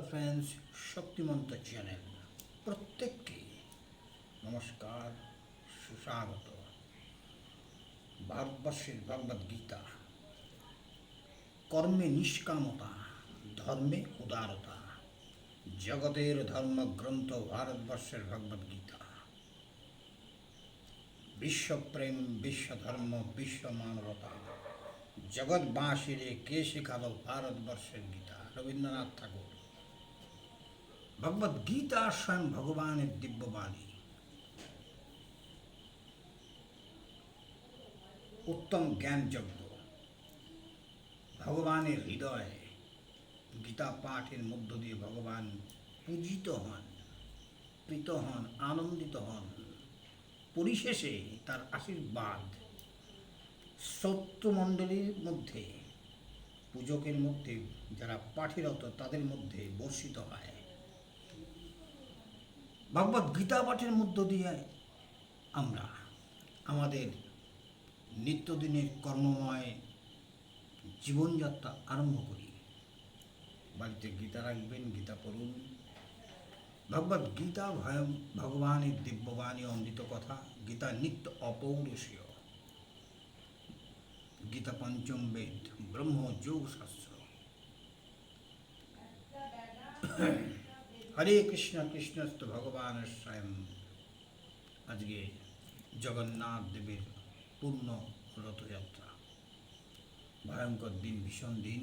Friends শক্তিমন্ত channel প্রত্যেককে নমস্কার, সুস্বাগত। ভারতবর্ষের ভগবদ গীতা, কর্মে নিষ্কামতা, ধর্মে উদারতা, জগতের ধর্মগ্রন্থ ভারতবর্ষের ভগবদ গীতা। বিশ্বপ্রেম, বিশ্বধর্ম বিশ্ব মানবতা জগৎবাসীরে কে শেখালো ভারতবর্ষের গীতা? রবীন্দ্রনাথ ঠাকুর। ভগবদ গীতা স্বয়ং ভগবানের দিব্যবাণী। উত্তম জ্ঞানযজ্ঞ। ভগবানের হৃদয়ে গীতা পাঠের মধ্য দিয়ে ভগবান পূজিত হন, প্রীত হন, আনন্দিত হন। পরিশেষে তার আশীর্বাদ সত্যমণ্ডলীর মধ্যে, পূজকের মধ্যে, যারা পাঠিরত তাদের মধ্যে বর্ষিত হয়। ভগবত গীতা পাঠের মধ্য দিয়ে আমরা আমাদের নিত্যদিনের কর্মময় জীবনযাত্রা আরম্ভ করি। বাড়িতে গীতা রাখবেন, গীতা পড়ুন। ভগবত গীতা ভয় ভগবানের দিব্যবাণী অমৃত কথা, গীতা নিত্য অপৌরুষীয়। গীতা পঞ্চম বেদ ব্রহ্ম যোগ শাস্ত্র হরে কৃষ্ণ কৃষ্ণস্ত ভগবান স্বয়ং আজকে জগন্নাথ দেবের পূর্ণ রথযাত্রা ভয়ঙ্কর দিন ভীষণ দিন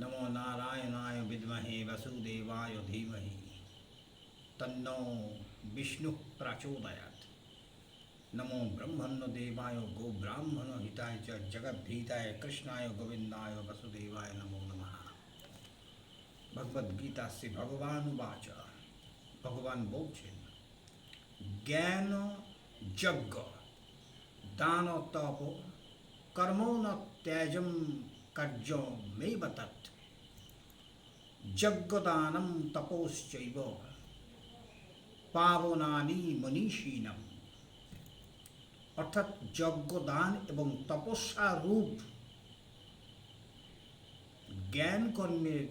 নমো নারায়ণায় বিদ্মহে বসুদেবায় ধীমহি তন্ন বিষ্ণু প্রচোদয়াত নমো ব্রহ্মণ্য দেবায় গো ব্রাহ্মণ হিতায় চ জগদ্ভীতায় কৃষ্ণায় গোবিন্দায় বসুদেবায় নমো নমঃ ভগবদ্গীতা শ্রী ভগবান বাচ ভগবান বলছেন জ্ঞান যজ্ঞ দান তপ কর্ম ন ত্যাজম কার্য মেব তৎ যজ্ঞদানম তপশ্চৈব পাবনানি মনীষীণম অর্থাৎ যজ্ঞদান এবং তপস্যা রূপ জ্ঞান কর্মের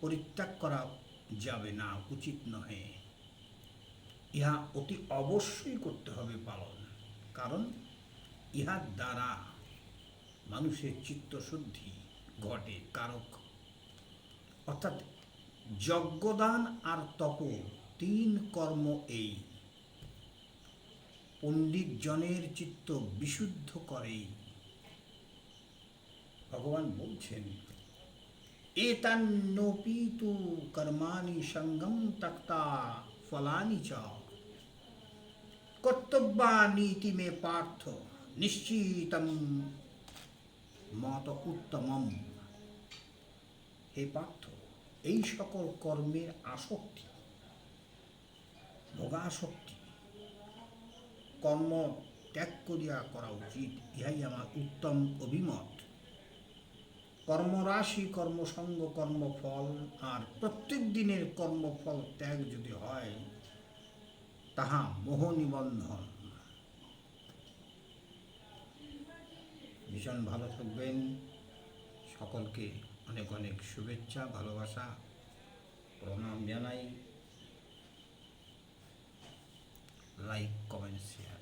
পরিত্যাগ করা যাবে না, উচিত নহে। ইহা অতি অবশ্যই করতে হবে পালন। কারণ ইহার দ্বারা মানুষের চিত্তশুদ্ধি ঘটে, কারক। অর্থাৎ যজ্ঞদান আর তপ, তিন কর্ম এই। পণ্ডিত জনের চিত্ত বিশুদ্ধ করেই ভগবান বলছেন এতান্নোপি তু কর্মাণি সঙ্গম তক্তা ফলানি চ কর্তব্যানীতি মে পার্থ নিশ্চিতম মত উত্তমম হে পার্থ এই সকল কর্মের আসক্তি, ভোগাসক্তি, কর্ম ত্যাগ করিয়া করা উচিত, ইহাই আমার উত্তম অভিমত। কর্মরাশি কর্মসঙ্গ কর্মফল আর প্রত্যেক দিনের কর্মফল ত্যাগ যদি হয়, তাহা মোহ নিবন্ধন ভীষণ ভালো থাকবেন। সকলকে অনেক অনেক শুভেচ্ছা, ভালোবাসা, প্রণাম জানাই। Like, comment, share.